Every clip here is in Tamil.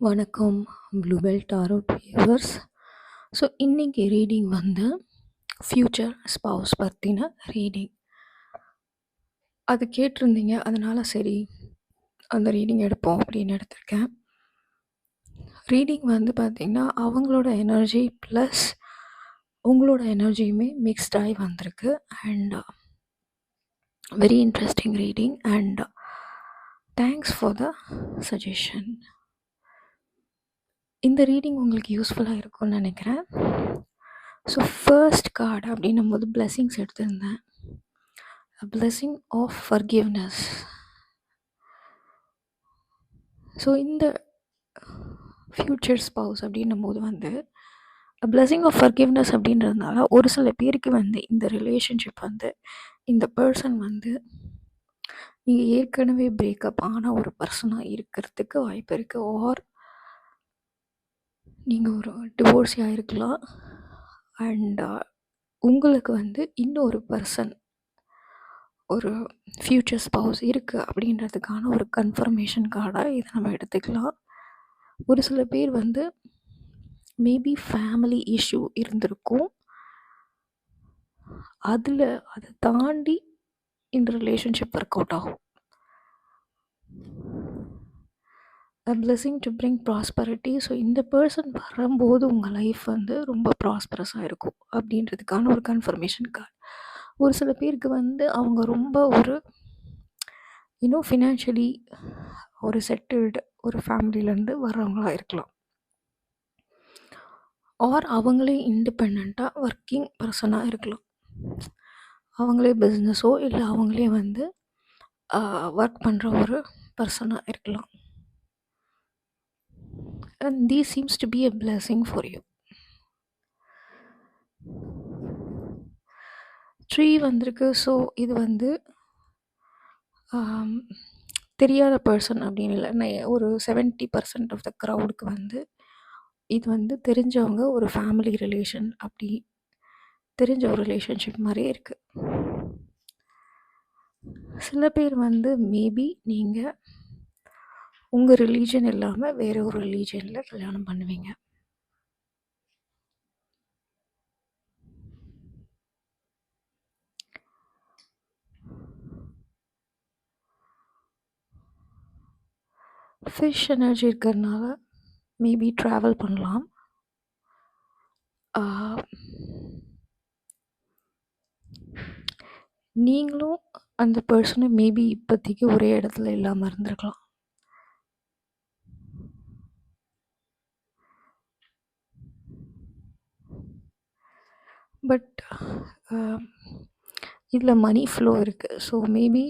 வணக்கம் ப்ளூபெல் டாரோ வியூவர்ஸ் ஸோ இன்னைக்கு ரீடிங் வந்து ஃப்யூச்சர் ஸ்பவுஸ் பற்றின ரீடிங் அது கேட்டிருந்தீங்க அதனால் சரி அந்த ரீடிங் எடுப்போம் அப்படின்னு எடுத்திருக்கேன். ரீடிங் வந்து பார்த்திங்கன்னா அவங்களோட எனர்ஜி ப்ளஸ் உங்களோட எனர்ஜியுமே மிக்ஸ்டாகி வந்திருக்கு. And very interesting reading and thanks for the suggestion இந்த ரீடிங் உங்களுக்கு யூஸ்ஃபுல்லாக இருக்கும்னு நினைக்கிறேன். ஸோ ஃபர்ஸ்ட் கார்டு அப்படின்னும் போது பிளெஸ்ஸிங்ஸ் எடுத்திருந்தேன் பிளெஸ்ஸிங் ஆஃப் ஃபர்கிவ்னஸ் ஸோ இந்த ஃப்யூச்சர் ஸ்பவுஸ் அப்படின்னும் போது வந்து பிளெஸிங் ஆஃப் ஃபர்கிவ்னஸ் அப்படின்றதுனால ஒரு சில பேருக்கு வந்து இந்த ரிலேஷன்ஷிப் வந்து இந்த பர்சன் வந்து நீங்கள் ஏற்கனவே பிரேக்கப் ஆன ஒரு பர்சனாக இருக்கிறதுக்கு வாய்ப்பு இருக்குது ஆர் நீங்கள் ஒரு டிவோர்ஸியாக இருக்கலாம் அண்ட் uh, உங்களுக்கு வந்து இன்னொரு பர்சன் ஒரு ஃப்யூச்சர் ஸ்பவுஸ் இருக்குது அப்படின்றதுக்கான ஒரு கன்ஃபர்மேஷன் கார்டாக இதை நம்ம எடுத்துக்கலாம். ஒரு சில பேர் வந்து மேபி ஃபேமிலி இஷ்யூ இருந்திருக்கும். அதில் அதை தாண்டி இந்த ரிலேஷன்ஷிப் ஒர்க் அவுட் ஆகும். A blessing to bring prosperity so இந்த பர்சன் வரும்போது உங்கள் லைஃப் வந்து ரொம்ப ப்ராஸ்பரஸாக இருக்கும் அப்படின்றதுக்கான ஒரு கன்ஃபர்மேஷன் கார்டு ஒரு சில பேருக்கு வந்து அவங்க ரொம்ப ஒரு இன்னும் ஃபினான்ஷியலி ஒரு செட்டில்டு ஒரு ஃபேமிலியிலேருந்து வர்றவங்களாக இருக்கலாம். ஆர் அவங்களே இண்டிபெண்ட்டாக ஒர்க்கிங் பர்சனாக இருக்கலாம். அவங்களே பிஸ்னஸோ இல்லை அவங்களே வந்து ஒர்க் பண்ணுற ஒரு பர்சனாக இருக்கலாம். And these seems to be a blessing for you. Tree வந்திருக்கு. ஸோ இது வந்து um, தெரியாத பர்சன் அப்படின்னு இல்லை. நான் ஒரு செவன்ட்டி பர்சன்ட் ஆஃப் த க்ரௌடுக்கு வந்து இது வந்து தெரிஞ்சவங்க ஒரு ஃபேமிலி ரிலேஷன் அப்படி தெரிஞ்ச ஒரு ரிலேஷன்ஷிப் மாதிரியே இருக்குது சில பேர் வந்து மேபி நீங்கள் உங்கள் ரிலீஜன் இல்லாமல் வேற ஒரு ரிலீஜனில் கல்யாணம் பண்ணுவீங்க. ஃபிஷ் எனர்ஜி இருக்கிறதுனால மேபி ட்ராவல் பண்ணலாம். நீங்களும் அந்த பர்சனை மேபி இப்போதைக்கு ஒரே இடத்துல இல்லாமல் இருந்திருக்கலாம். பட் இதில் மணி ஃப்ளோ இருக்குது so maybe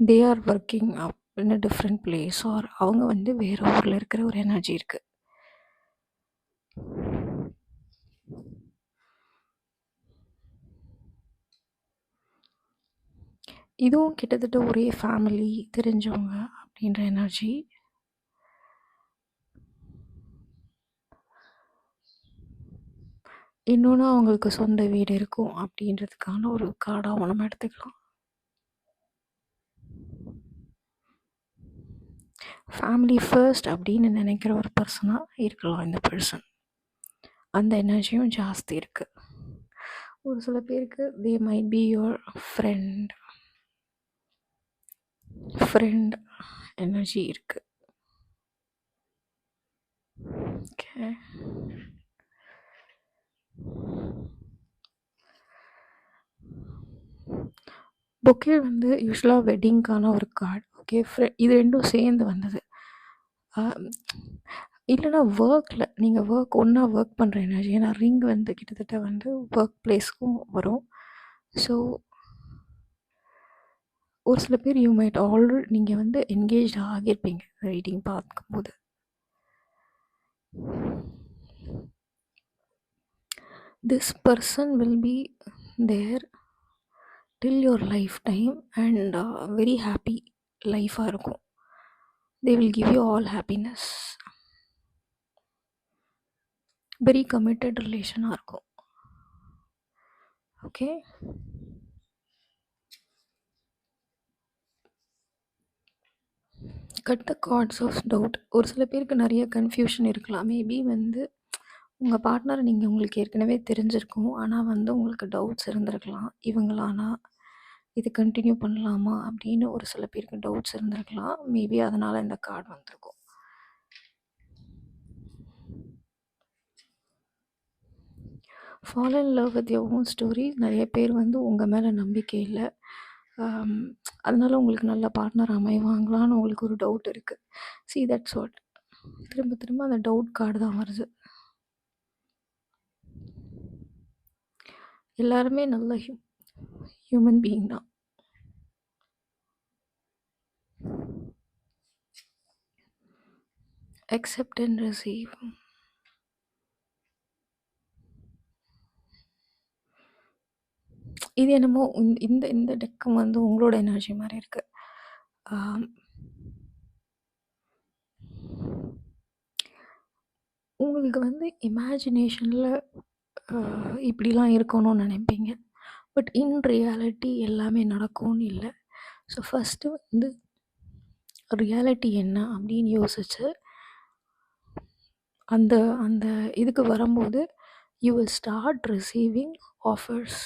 they are working up in a different place or அவங்க வந்து வேறு ஊரில் இருக்கிற ஒரு எனர்ஜி இருக்குது இதுவும் கிட்டத்தட்ட ஒரே ஃபேமிலி தெரிஞ்சவங்க அப்படின்ற எனர்ஜி இன்னொன்று அவங்களுக்கு சொந்த வீடு இருக்கும் அப்படின்றதுக்கான ஒரு கார்டாகவும் நம்ம எடுத்துக்கலாம். ஃபேமிலி ஃபர்ஸ்ட் அப்படின்னு நினைக்கிற ஒரு பர்சனாக இருக்கலாம் இந்த பர்சன் அந்த எனர்ஜியும் ஜாஸ்தி இருக்குது ஒரு சில பேருக்கு they might be your friend friend energy இருக்குது ஓகே பொக்கே வந்து யூஸ்வலாக வெட்டிங்க்கான ஒரு கார்டு ஓகே இது ரெண்டும் சேர்ந்து வந்தது. இல்லைன்னா ஒர்க்கில் நீங்கள் ஒர்க் ஒன்றா ஒர்க் பண்ணுற எனர்ஜி ஏன்னா ரிங் வந்து கிட்டத்தட்ட வந்து ஒர்க் பிளேஸ்க்கும் வரும். ஸோ ஒரு சில பேர் யூ மைட் ஆல்ரெடி நீங்கள் வந்து என்கேஜ் ஆகியிருப்பீங்க ரீடிங் பார்க்கும்போது. This person will be there till your lifetime and very happy லைஃபாக இருக்கும். They will give you all happiness very committed ரிலேஷனாக இருக்கும். Okay cut the cards of doubt ஒரு சில பேருக்கு நிறைய கன்ஃப்யூஷன் இருக்கலாம். மேபி வந்து உங்கள் பார்ட்னர் நீங்கள் உங்களுக்கு ஏற்கனவே தெரிஞ்சிருக்கும். ஆனால் வந்து உங்களுக்கு டவுட்ஸ் இருந்திருக்கலாம். இவங்களானா இது கண்டினியூ பண்ணலாமா அப்படின்னு ஒரு சில பேருக்கு டவுட்ஸ் இருந்திருக்கலாம். மேபி அதனால் இந்த கார்டு வந்திருக்கும். Fall in love with your own story நிறைய பேர் வந்து உங்கள் மேலே நம்பிக்கை இல்லை. அதனால் உங்களுக்கு நல்ல பார்ட்னர் அமைவாங்களான்னு உங்களுக்கு ஒரு டவுட் இருக்குது சி தட்ஸ் வாட் திரும்ப திரும்ப அந்த டவுட் கார்டு தான் வருது. எல்லாருமே நல்ல ஹியூ ஹியூமன் பீயிங் தான். Accept and receive. இது என்னமோ இந்த இந்த இந்த டெக்கம் வந்து உங்களோட எனர்ஜி மாதிரி இருக்கு. உங்களுக்கு வந்து இமேஜினேஷனில் இப்படிலாம் இருக்கணும்னு நினைப்பீங்க. பட் இன் ரியாலிட்டி எல்லாமே நடக்கும்னு இல்லை. ஸோ ஃபஸ்ட்டு வந்து ரியாலிட்டி என்ன அப்படின்னு யோசிச்சு அந்த அந்த இதுக்கு வரும்போது you will start receiving offers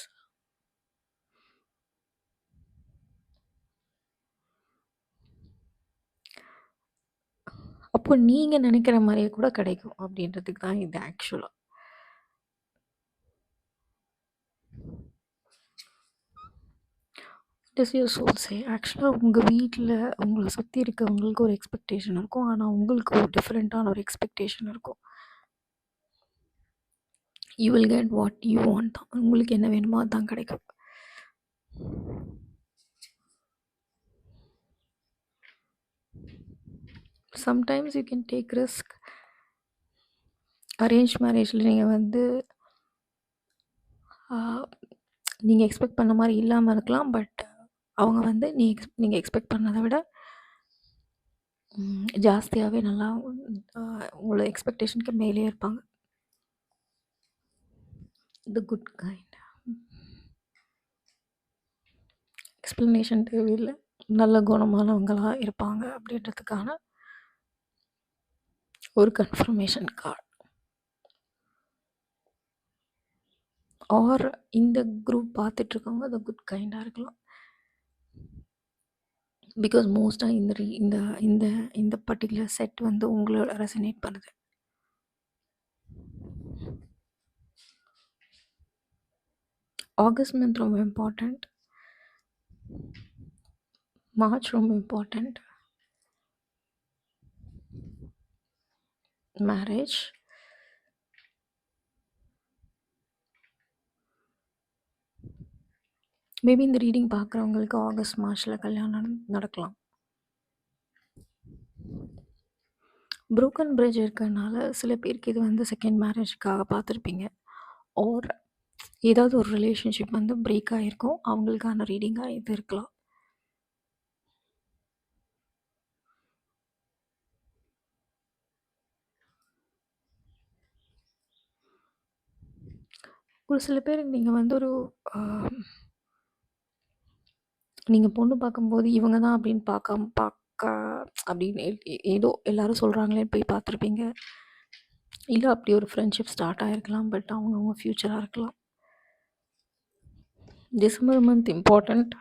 அப்போ நீங்கள் நினைக்கிற மாதிரியே கூட கிடைக்கும் அப்படின்றதுக்கு தான் இது ஆக்சுவலாக டஸ் யூர் சோல் சே ஆக்சுவலாக உங்கள் வீட்டில் உங்களை சுற்றி இருக்கவங்களுக்கு ஒரு எக்ஸ்பெக்டேஷன் இருக்கும். ஆனால் உங்களுக்கு ஒரு டிஃப்ரெண்ட்டான ஒரு எக்ஸ்பெக்டேஷன் இருக்கும். You will get what you want தான். உங்களுக்கு என்ன வேணுமோ அதுதான் கிடைக்கும். Sometimes you can take risk arrange மேரேஜில் நீங்கள் வந்து நீங்கள் எக்ஸ்பெக்ட் பண்ண மாதிரி இல்லாமல் இருக்கலாம் பட் அவங்க வந்து நீ எக்ஸ் நீங்கள் எக்ஸ்பெக்ட் பண்ணதை விட ஜாஸ்தியாகவே நல்லா உங்களோட எக்ஸ்பெக்டேஷனுக்கு மேலே இருப்பாங்க. த குட் கைண்ட் எக்ஸ்ப்ளனேஷன் தேவையில்லை. நல்ல குணமானவங்களாக இருப்பாங்க அப்படின்றதுக்கான ஒரு கன்ஃபர்மேஷன் கார்டு ஆர் இந்த குரூப் பார்த்துட்ருக்கவங்க த குட் கைண்டாக இருக்கலாம். பிகாஸ் மோஸ்ட்டாக இந்த ரீ இந்த இந்த இந்த பர்டிகுலர் செட் வந்து உங்களோட ரெசனேட் பண்ணுது. ஆகஸ்ட் மந்த் ரொம்ப இம்பார்ட்டண்ட் மார்ச் ரொம்ப இம்பார்ட்டண்ட் மேரேஜ் மேபி இந்த ரீடிங் பார்க்குறவங்களுக்கு ஆகஸ்ட் மார்ச்சில் கல்யாணம் நடக்கலாம். ப்ரோக்கன் பிரிட்ஜ் இருக்கிறதுனால சில பேருக்கு இது வந்து செகண்ட் மேரேஜுக்காக பார்த்துருப்பீங்க ஆர் ஏதாவது ஒரு ரிலேஷன்ஷிப் வந்து பிரேக் ஆகிருக்கும் அவங்களுக்கான ரீடிங்காக இது இருக்கலாம். ஒரு சில பேருக்கு நீங்கள் வந்து ஒரு நீங்கள் பொண்ணு பார்க்கும்போது இவங்க தான் அப்படின்னு பார்க்காம பார்க்க அப்படின்னு ஏதோ எல்லாரும் சொல்கிறாங்களே போய் பார்த்துருப்பீங்க. இல்லை அப்படி ஒரு ஃப்ரெண்ட்ஷிப் ஸ்டார்ட் ஆகிருக்கலாம் பட் அவங்கவுங்க ஃப்யூச்சராக இருக்கலாம். December month important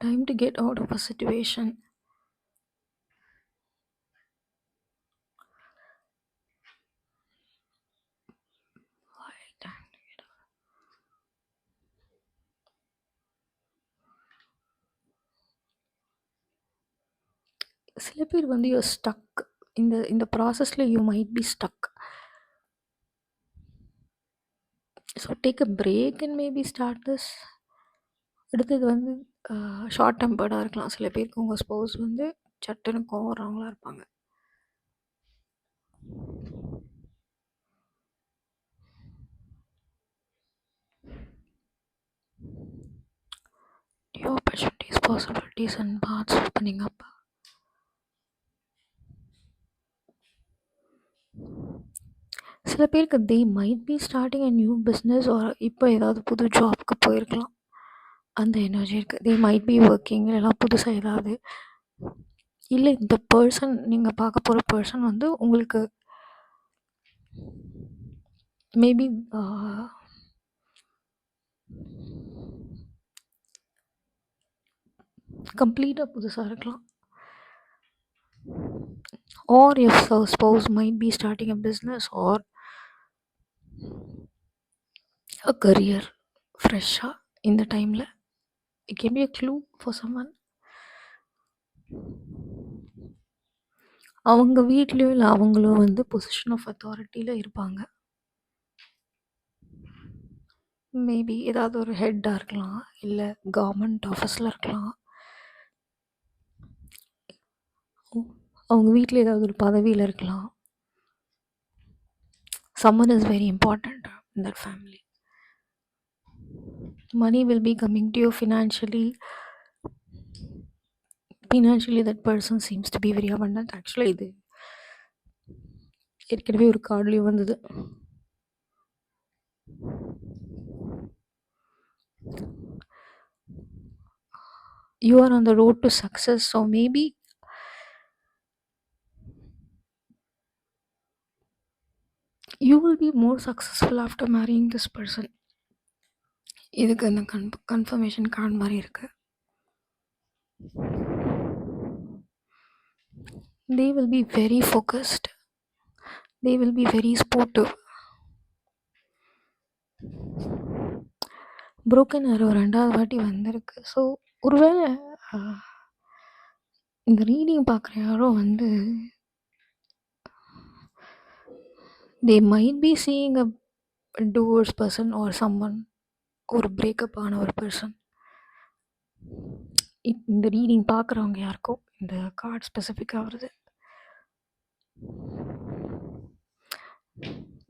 time to get out of a situation சில பேர் வந்து யூ ஸ்டக் இந்த இந்த ப்ராசஸில் you might be stuck so take a break and maybe start this அடுத்தது வந்து ஷார்ட் டெம்பர்டாக இருக்கலாம். சில பேருக்கு உங்கள் ஸ்போஸ் வந்து சட்டுன்னு கோவறவங்களா இருப்பாங்க. New opportunities possibilities and paths opening அப்பா சில பேருக்கு they might be starting a new business ஒரு இப்போ ஏதாவது புது ஜாப்க்கு போயிருக்கலாம். அந்த எனர்ஜி இருக்குது தே மைட் பி ஒர்க்கிங் இல்லைனா புதுசாக ஏதாவது. இல்லை இந்த பர்சன் நீங்கள் பார்க்க போகிற பர்சன் வந்து உங்களுக்கு மேபி கம்ப்ளீட்டாக புதுசாக இருக்கலாம். Or if spouse might be starting a business or a career ஃப்ரெஷ்ஷாக இந்த டைமில் it can be a clue for someone அவங்க வீட்லேயும் இல்லை அவங்களும் வந்து பொசிஷன் ஆஃப் அத்தாரிட்டியில் இருப்பாங்க. மேபி ஏதாவது ஒரு ஹெட்டாக இருக்கலாம் இல்லை கவர்மெண்ட் ஆஃபீஸில் இருக்கலாம். அவங்க வீட்டில் ஏதாவது ஒரு பதவியில் இருக்கலாம். summon is very important in that family money will be coming to you financially financially that person seems to be very abundant actually இது ஏற்கனவே ஒரு கார்ட்லேயும் வந்தது you are on the road to success so maybe you will be more successful after marrying this person இதுக்கு அந்த கன் கன்ஃபர்மேஷன் கார்டு மாதிரி இருக்குது they will be very focused they will be very sportive broken arrow ரெண்டாவது வாட்டி வந்திருக்கு ஸோ ஒருவேளை இந்த ரீடிங் பார்க்குற யாரோ வந்து they might be seeing a divorce person or someone ஒரு பிரேக்கப் ஆன ஒரு பர்சன் இந்த ரீடிங் பார்க்குறவங்க யாருக்கோ இந்த கார்டு ஸ்பெசிஃபிக்காக வருது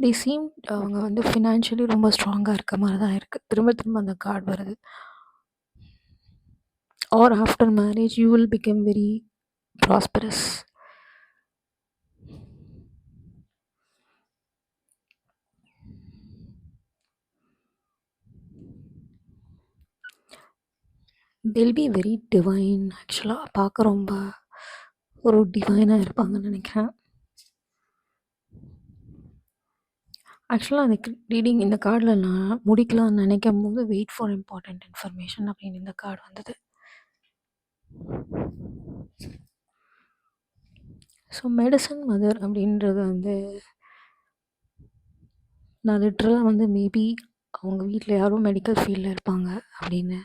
தி சீம் அவங்க வந்து ஃபினான்ஷியலி ரொம்ப ஸ்ட்ராங்காக இருக்க மாதிரி தான் இருக்குது திரும்ப திரும்ப அந்த கார்டு வருது. Or after marriage you will become very prosperous they'll be very divine ஆக்சுவலாக பார்க்க ரொம்ப ஒரு டிவைனாக இருப்பாங்கன்னு நினைக்கிறேன். ஆக்சுவலாக அந்த ரீடிங் இந்த கார்டில் நான் முடிக்கலாம்னு நினைக்கும் போது வெயிட் ஃபார் இம்பார்ட்டண்ட் இன்ஃபர்மேஷன் அப்படின்னு இந்த கார்டு வந்தது. ஸோ மெடிசன் மதர் அப்படின்றது வந்து நான் லிட்ரலாக வந்து மேபி அவங்க வீட்டில் யாரும் மெடிக்கல் ஃபீல்டில் இருப்பாங்க அப்படின்னு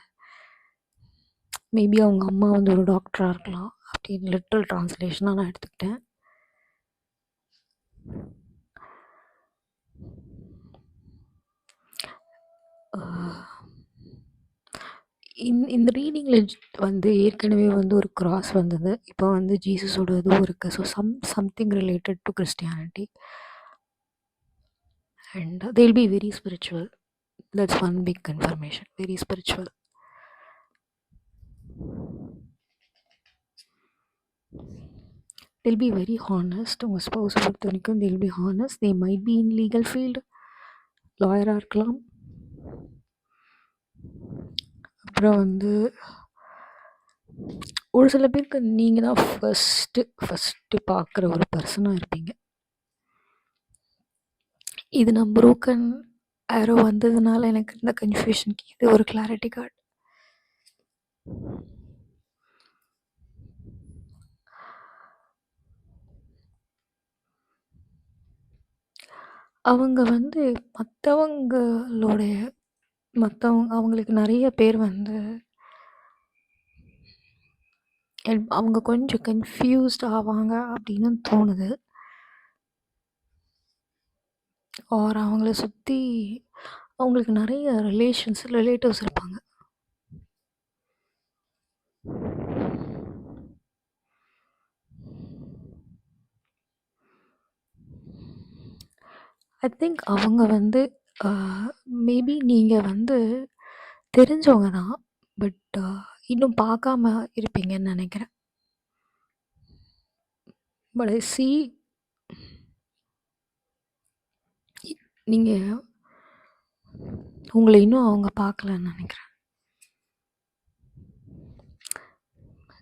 மேபி அவங்க அம்மா வந்து ஒரு டாக்டராக இருக்கலாம் அப்படின்னு லிட்ரல் ட்ரான்ஸ்லேஷனாக நான் எடுத்துக்கிட்டேன். ஆஹ் இந்த ரீடிங்கில் வந்து ஏற்கனவே வந்து ஒரு கிராஸ் வந்தது. இப்போ வந்து ஜீசஸோட இதுவும் இருக்குது so some something related to Christianity and they'll be very spiritual that's one big confirmation very spiritual they'll be very honest உங்கள் ஸ்பௌஸை பொறுத்த வரைக்கும் they'll be honest they might be in legal field லாயராக இருக்கலாம். அப்புறம் வந்து ஒரு சில பேருக்கு நீங்கள் தான் ஃபஸ்ட்டு ஃபஸ்ட்டு பார்க்குற ஒரு பர்சனாக இருப்பீங்க. இது நான் ப்ரோக்கன் ஆரோ வந்ததுனால எனக்கு இந்த கன்ஃபியூஷனுக்கு இது ஒரு கிளாரிட்டி கார்டு அவங்க வந்து மற்றவங்களுடைய மற்றவங்க அவங்களுக்கு நிறைய பேர் வந்து அவங்க கொஞ்சம் கன்ஃபியூஸ்ட் ஆவாங்க அப்படின்னு தோணுது. ஆர் அவங்கள சுற்றி அவங்களுக்கு நிறைய ரிலேஷன்ஸ் ரிலேட்டிவ்ஸ் இருப்பாங்க. ஐ திங்க் அவங்க வந்து மேபி நீங்கள் வந்து தெரிஞ்சவங்க தான் பட் இன்னும் பார்க்காம இருப்பீங்கன்னு நினைக்கிறேன். பட் ஐ சி நீங்கள் உங்களை இன்னும் அவங்க பார்க்கலன்னு நினைக்கிறேன்.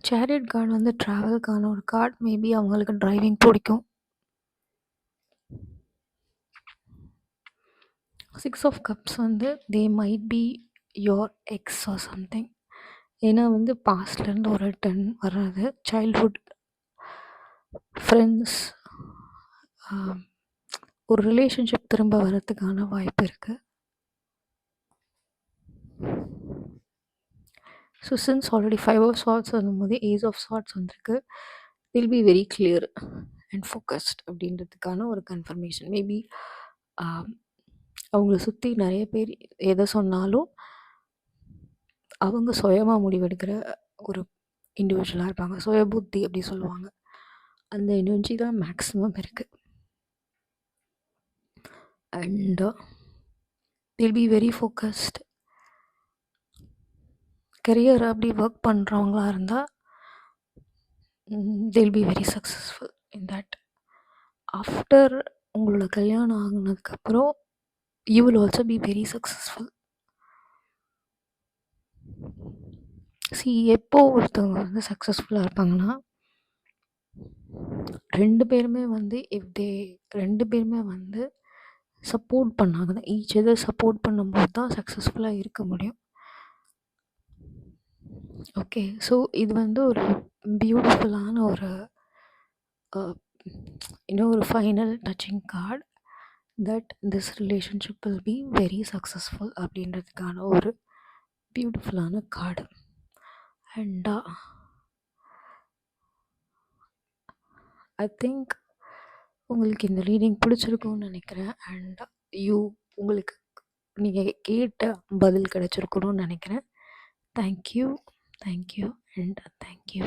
சேரியட் கார்டு வந்து ட்ராவல்கான ஒரு கார்டு மேபி அவங்களுக்கு டிரைவிங் பிடிக்கும். சிக்ஸ் ஆஃப் கப்ஸ் வந்து they might be your ex or something ஏன்னா வந்து பாஸ்ட்லேருந்து ஒரு ரிட்டர்ன் வர்றது சைல்ட்ஹுட் ஃப்ரெண்ட்ஸ் ஒரு ரிலேஷன்ஷிப் திரும்ப வர்றதுக்கான வாய்ப்பு இருக்குது so since already five of swords வரும்போது ஏஸ் ஆஃப் ஷார்ட்ஸ் வந்திருக்கு. Will be very clear and focused அப்படின்றதுக்கான ஒரு கன்ஃபர்மேஷன் மேபி அவங்கள சுற்றி நிறைய பேர் எதை சொன்னாலும் அவங்க சுயமாக முடிவெடுக்கிற ஒரு இண்டிவிஜுவலாக இருப்பாங்க. சுய புத்தி அப்படி சொல்லுவாங்க. அந்த எனர்ஜி தான் மேக்ஸிமம் இருக்குது and will be very focused career அப்படி ஒர்க் பண்ணுறவங்களா இருந்தால் they'll be very successful in that after உங்களோட கல்யாணம் ஆகினதுக்கப்புறம் you will also be very successful சி எப்போ ஒருத்தவங்க வந்து சக்ஸஸ்ஃபுல்லாக இருப்பாங்கன்னா ரெண்டு பேருமே வந்து இஃப் தே ரெண்டு பேருமே வந்து சப்போர்ட் பண்ணாங்கன்னா ஈச் எதர் சப்போர்ட் பண்ணும்போது தான் சக்ஸஸ்ஃபுல்லாக இருக்க முடியும். ஓகே ஸோ இது வந்து ஒரு பியூட்டிஃபுல்லான ஒரு இன்னும் ஒரு final touching card that this relationship will be very successful அப்படின்றதுக்கான ஒரு பியூட்டிஃபுல்லான கார்டு அண்டா ஐ திங்க் உங்களுக்கு இந்த ரீடிங் பிடிச்சிருக்கும்னு நினைக்கிறேன். அண்ட் யூ உங்களுக்கு நீங்கள் கேட்ட பதில் கிடச்சிருக்கணும்னு நினைக்கிறேன். Thank you thank you and thank you